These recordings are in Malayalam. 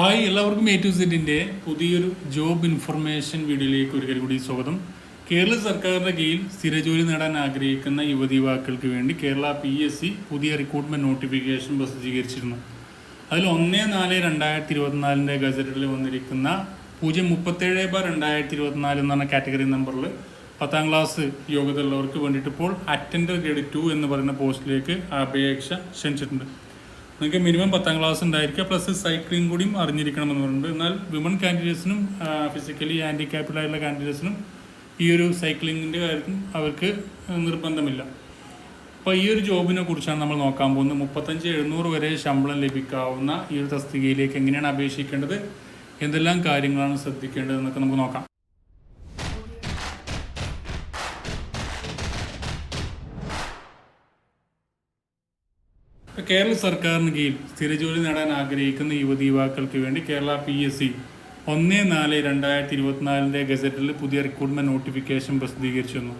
ഹായ് എല്ലാവർക്കും എ ടു സെറ്റിന്റെ പുതിയൊരു ജോബ് ഇൻഫർമേഷൻ വീഡിയോയിലേക്ക് ഒരിക്കൽ കൂടി സ്വാഗതം. കേരള സർക്കാരിന്റെ കീഴിൽ സ്ഥിരജോലി നേടാൻ ആഗ്രഹിക്കുന്ന യുവതി യുവാക്കൾക്ക് വേണ്ടി കേരള പി എസ് സി പുതിയ റിക്രൂട്ട്മെന്റ് നോട്ടിഫിക്കേഷൻ പ്രസിദ്ധീകരിച്ചിരുന്നു. അതിൽ ഒന്ന് നാല് രണ്ടായിരത്തി ഇരുപത്തിനാലിന്റെ ഗസറ്റിൽ വന്നിരിക്കുന്ന പൂജ്യം മുപ്പത്തേഴ് ബാർ രണ്ടായിരത്തി ഇരുപത്തിനാല് എന്ന് പറഞ്ഞ കാറ്റഗറി നമ്പറിൽ പത്താം ക്ലാസ് യോഗ്യത ഉള്ളവർക്ക് വേണ്ടിയിട്ട് ഇപ്പോൾ അറ്റൻഡർ ഗ്രേഡ് ടു എന്ന് പറയുന്ന പോസ്റ്റിലേക്ക് അപേക്ഷ ക്ഷണിച്ചിട്ടുണ്ട്. നിങ്ങൾക്ക് മിനിമം പത്താം ക്ലാസ് ഉണ്ടായിരിക്കുക. പ്ലസ് സൈക്ലിംഗ് കൂടിയും അറിഞ്ഞിരിക്കണമെന്ന് പറയുന്നുണ്ട് എന്നാൽ വിമൺ കാൻഡിഡേറ്റ്സിനും ഫിസിക്കലി ഹാൻഡിക്യാപ്ഡ് ആയിട്ടുള്ള കാൻഡിഡേറ്റ്സിനും ഈ ഒരു സൈക്ലിങ്ങിന്റെ കാര്യത്തിൽ അവർക്ക് നിർബന്ധമില്ല. അപ്പോൾ ഈ ഒരു ജോബിനെ കുറിച്ചാണ് നമ്മൾ നോക്കാൻ പോകുന്നത്. മുപ്പത്തഞ്ച് എഴുന്നൂറ് വരെ ശമ്പളം ലഭിക്കാവുന്ന ഈ ഒരു തസ്തികയിലേക്ക് എങ്ങനെയാണ് അപേക്ഷിക്കേണ്ടത്? എന്തെല്ലാം കാര്യങ്ങളാണ് ശ്രദ്ധിക്കേണ്ടത് എന്നൊക്കെ നമുക്ക് നോക്കാം. കേരള സർക്കാരിന് കീഴിൽ സ്ഥിരജോലി നേടാൻ ആഗ്രഹിക്കുന്ന യുവതി യുവാക്കൾക്ക് വേണ്ടി കേരള പി എസ് സി ഒന്ന് നാല് രണ്ടായിരത്തി ഇരുപത്തിനാലിന്റെ ഗസറ്റിൽ പുതിയ റിക്രൂട്ട്മെന്റ് നോട്ടിഫിക്കേഷൻ പ്രസിദ്ധീകരിച്ചിരുന്നു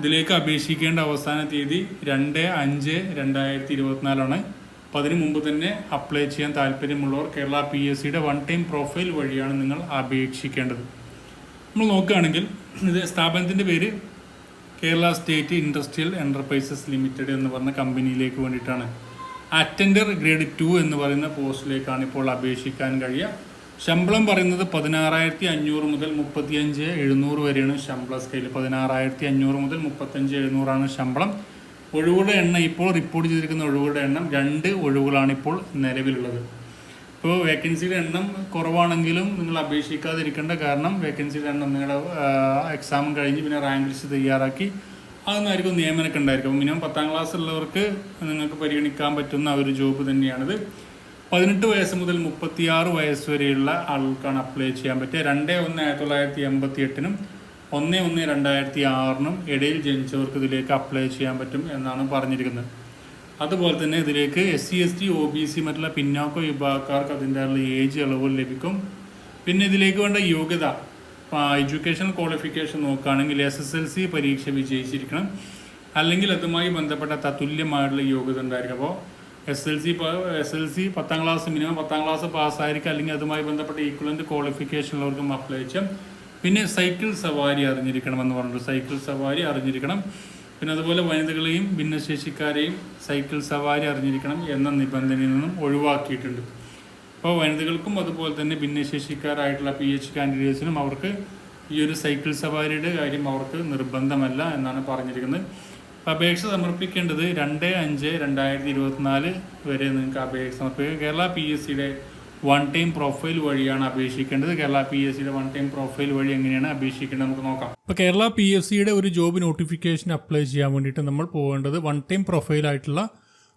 ഇതിലേക്ക് അപേക്ഷിക്കേണ്ട അവസാന തീയതി രണ്ട് അഞ്ച് രണ്ടായിരത്തി ഇരുപത്തിനാലാണ് അപ്പോൾ അതിന് മുമ്പ് തന്നെ അപ്ലൈ ചെയ്യാൻ താല്പര്യമുള്ളവർ കേരള പി എസ് സിയുടെ വൺ ടൈം പ്രൊഫൈൽ വഴിയാണ് നിങ്ങൾ അപേക്ഷിക്കേണ്ടത്. നമ്മൾ നോക്കുകയാണെങ്കിൽ ഇത് സ്ഥാപനത്തിന്റെ പേര് Kerala state industrial enterprises limited എന്ന് പറഞ്ഞ കമ്പനിയിലേക്ക് വേണ്ടിയിട്ടാണ്. അറ്റൻഡർ ഗ്രേഡ് ടു എന്ന് പറയുന്ന പോസ്റ്റിലേക്കാണ് ഇപ്പോൾ അപേക്ഷിക്കാൻ കഴിയുക. ശമ്പളം പറയുന്നത് പതിനാറായിരത്തി അഞ്ഞൂറ് മുതൽ മുപ്പത്തിയഞ്ച് എഴുന്നൂറ് വരെയാണ് ശമ്പള സ്കെയിൽ പതിനാറായിരത്തി അഞ്ഞൂറ് മുതൽ മുപ്പത്തഞ്ച് എഴുന്നൂറാണ് ശമ്പളം. ഒഴിവുകളുടെ എണ്ണം ഇപ്പോൾ റിപ്പോർട്ട് ചെയ്തിരിക്കുന്ന ഒഴിവുകളുടെ എണ്ണം രണ്ട് ഒഴിവുകളാണ് ഇപ്പോൾ നിലവിലുള്ളത്. ഇപ്പോൾ വേക്കൻസിയുടെ എണ്ണം കുറവാണെങ്കിലും നിങ്ങൾ അപേക്ഷിക്കാതിരിക്കേണ്ട കാരണം വേക്കൻസിയുടെ എണ്ണം നിങ്ങളുടെ എക്സാം കഴിഞ്ഞ് പിന്നെ റാങ്ക് ലിസ്റ്റ് തയ്യാറാക്കി അതൊന്നായിരിക്കും നിയമനമൊക്കെ ഉണ്ടായിരിക്കും. മിനിമം പത്താം ക്ലാസ് ഉള്ളവർക്ക് നിങ്ങൾക്ക് പരിഗണിക്കാൻ പറ്റുന്ന ഒരു ജോബ് തന്നെയാണിത്. പതിനെട്ട് വയസ്സ് മുതൽ മുപ്പത്തിയാറ് വയസ്സ് വരെയുള്ള ആളുകൾക്കാണ് അപ്ലൈ ചെയ്യാൻ പറ്റുക. രണ്ട് ഒന്ന് ആയിരത്തി തൊള്ളായിരത്തി എൺപത്തി എട്ടിനും ഒന്ന് ഒന്ന് രണ്ടായിരത്തി ആറിനും ഇടയിൽ ജനിച്ചവർക്ക് ഇതിലേക്ക് അപ്ലൈ ചെയ്യാൻ പറ്റും എന്നാണ് പറഞ്ഞിരിക്കുന്നത്. അതുപോലെ തന്നെ ഇതിലേക്ക് S C S T O B C മറ്റുള്ള പിന്നോക്ക വിഭാഗക്കാർക്ക് അതിന്റെ ഏജ് ഇളവ് ലഭിക്കും. പിന്നെ ഇതിലേക്ക് വേണ്ട യോഗ്യത എഡ്യൂക്കേഷൻ ക്വാളിഫിക്കേഷൻ നോക്കുകയാണെങ്കിൽ എസ് എസ് എൽ സി പരീക്ഷ വിജയിച്ചിരിക്കണം. അല്ലെങ്കിൽ അതുമായി ബന്ധപ്പെട്ട തത്തുല്യമായിട്ടുള്ള യോഗ്യത ഉണ്ടായിരിക്കും. അപ്പോൾ S L C S L C പത്താം ക്ലാസ് മിനിമം പത്താം ക്ലാസ് പാസ്സായിരിക്കും അല്ലെങ്കിൽ അതുമായി ബന്ധപ്പെട്ട ഈക്വലന്റ് ക്വാളിഫിക്കേഷൻ ഉള്ളവർക്കും അപ്ലൈ ചെയ്യാം. പിന്നെ സൈക്കിൾ സവാരി അറിഞ്ഞിരിക്കണം എന്ന് പറഞ്ഞു സൈക്കിൾ സവാരി അറിഞ്ഞിരിക്കണം. പിന്നെ അതുപോലെ വനിതകളെയും ഭിന്നശേഷിക്കാരെയും സൈക്കിൾ സവാരി അറിഞ്ഞിരിക്കണം എന്ന നിബന്ധനയിൽ നിന്നും ഒഴിവാക്കിയിട്ടുണ്ട്. അപ്പോൾ വനിതകൾക്കും അതുപോലെ തന്നെ ഭിന്നശേഷിക്കാരായിട്ടുള്ള പി എച്ച് കാൻഡിഡേറ്റ്സിനും അവർക്ക് ഈ ഒരു സൈക്കിൾ സവാരിയുടെ കാര്യം അവർക്ക് നിർബന്ധമല്ല എന്നാണ് പറഞ്ഞിരിക്കുന്നത്. അപേക്ഷ സമർപ്പിക്കേണ്ടത് രണ്ട് അഞ്ച് രണ്ടായിരത്തി ഇരുപത്തിനാല് വരെ നിങ്ങൾക്ക് അപേക്ഷ സമർപ്പിക്കുക കേരള പി എസ് സിയുടെ വൺ ടൈം പ്രൊഫൈൽ വഴിയാണ് അപേക്ഷിക്കേണ്ടത്. കേരള പി എസ് സിയുടെ വൺ ടൈം പ്രൊഫൈൽ വഴി എങ്ങനെയാണ് അപേക്ഷിക്കേണ്ടത് നമുക്ക് നോക്കാം. ഇപ്പോൾ കേരള പി എസ് സിയുടെ ഒരു ജോബ് നോട്ടിഫിക്കേഷൻ അപ്ലൈ ചെയ്യാൻ വേണ്ടിയിട്ട് നമ്മൾ പോകേണ്ടത് വൺ ടൈം പ്രൊഫൈലായിട്ടുള്ള